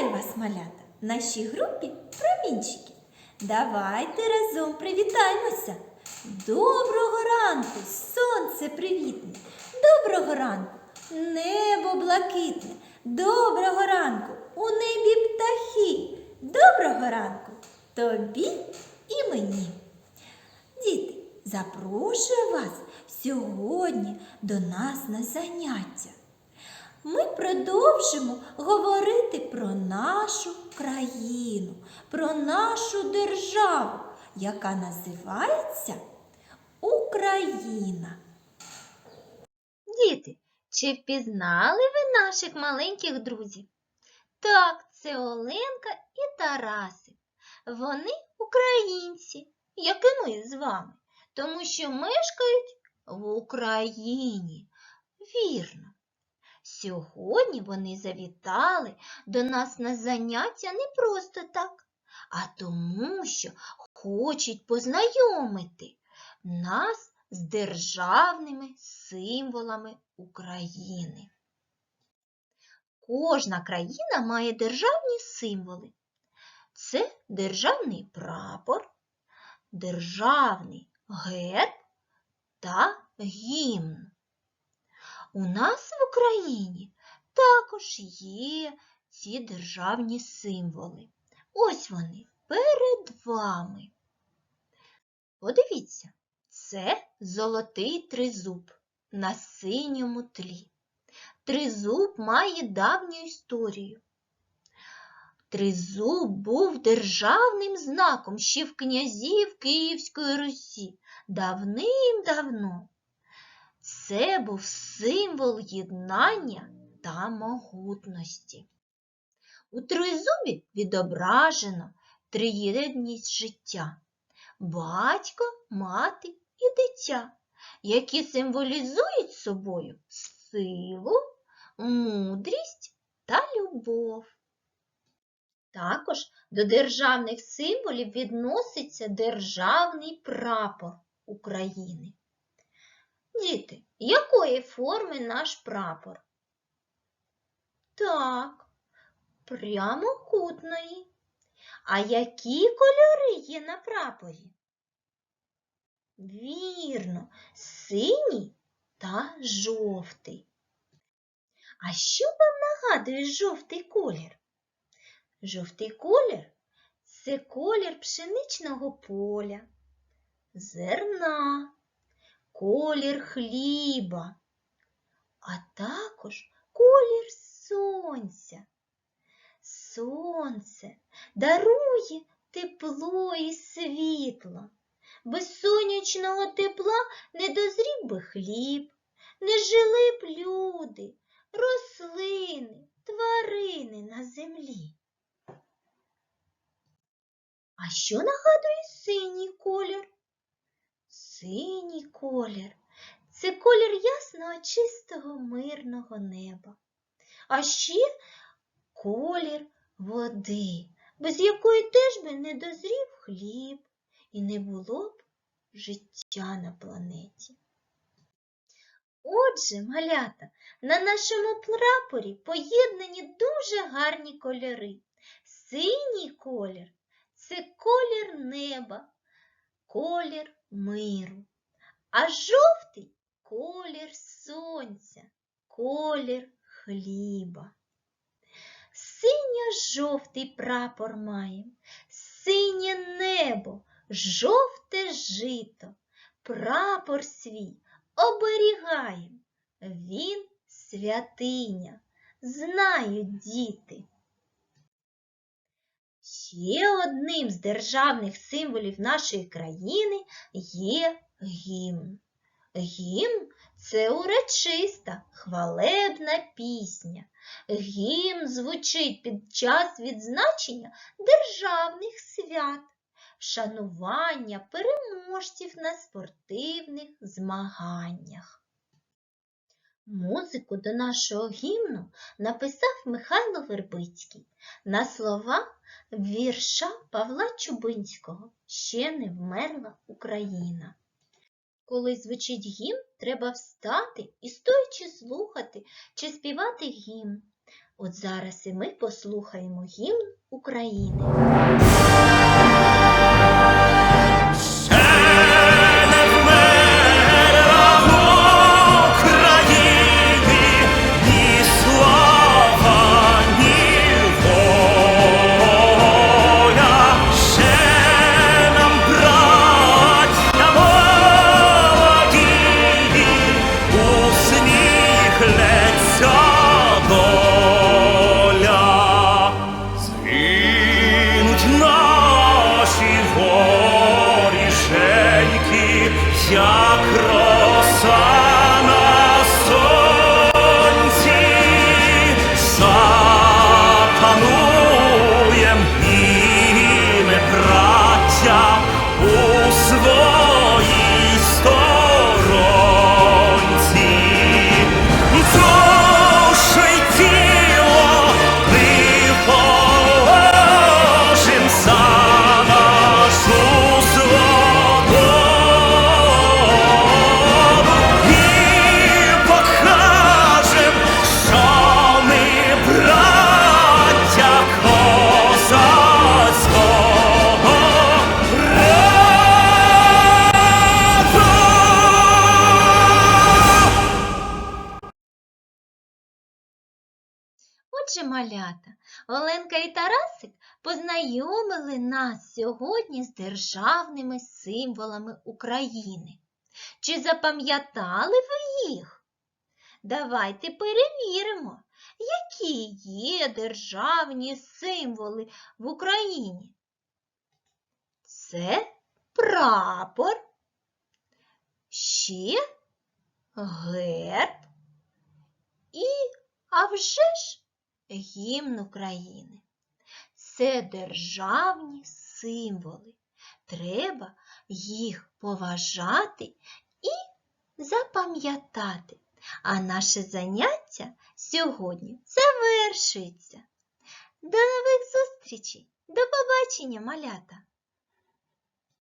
Вітаю вас, малята, в нашій групі промінчики. Давайте разом привітаємося. Доброго ранку, сонце привітне. Доброго ранку, небо блакитне. Доброго ранку, у небі птахи. Доброго ранку тобі і мені. Діти, запрошую вас сьогодні до нас на заняття. Ми продовжимо говорити про нашу країну, про нашу державу, яка називається Україна. Діти, чи впізнали ви наших маленьких друзів? Так, це Оленка і Тарасик. Вони українці, як і ми з вами, тому що мешкають в Україні. Вірно. Сьогодні вони завітали до нас на заняття не просто так, а тому, що хочуть познайомити нас з державними символами України. Кожна країна має державні символи. Це державний прапор, державний герб та гімн. У нас в Україні також є ці державні символи. Ось вони перед вами. Подивіться, це золотий тризуб на синьому тлі. Тризуб має давню історію. Тризуб був державним знаком ще в князів Київської Русі давним-давно. Це був символ єднання та могутності. У тризубі відображено триєдність життя батько, мати і дитя, які символізують собою силу, мудрість та любов. Також до державних символів відноситься державний прапор України. Діти, якої форми наш прапор? Так, прямокутної. А які кольори є на прапорі? Вірно, синій та жовтий. А що вам нагадує жовтий колір? Жовтий колір це колір пшеничного поля, зерна, колір хліба, а також колір сонця. Сонце дарує тепло і світло. Без сонячного тепла не дозрів би хліб, не жили б люди, рослини, тварини на землі. А що нагадує синій колір? Синій колір це колір ясного, чистого, мирного неба. А ще колір води, без якої теж би не дозрів хліб і не було б життя на планеті. Отже, малята, на нашому прапорі поєднані дуже гарні кольори. Синій колір це колір неба, колір миру, а жовтий колір сонця, колір хліба. Синьо-жовтий прапор маєм, синє небо, жовте жито, прапор свій оберігаєм. Він святиня, знають діти. Ще одним з державних символів нашої країни є гімн. Гімн це урочиста, хвалебна пісня. Гімн звучить під час відзначення державних свят, вшанування переможців на спортивних змаганнях. Музику до нашого гімну написав Михайло Вербицький на слова вірша Павла Чубинського Ще не вмерла Україна. Коли звучить гімн, треба встати і стоячи слухати чи співати гімн. От зараз і ми послухаємо гімн України. Отже, малята, Оленка і Тарасик познайомили нас сьогодні з державними символами України. Чи запам'ятали ви їх? Давайте перевіримо, які є державні символи в Україні. Це прапор, ще герб і, а вже ж, гімн України. Це державні символи. Треба їх поважати і запам'ятати. А наше заняття сьогодні завершується. До нових зустрічей! До побачення, малята!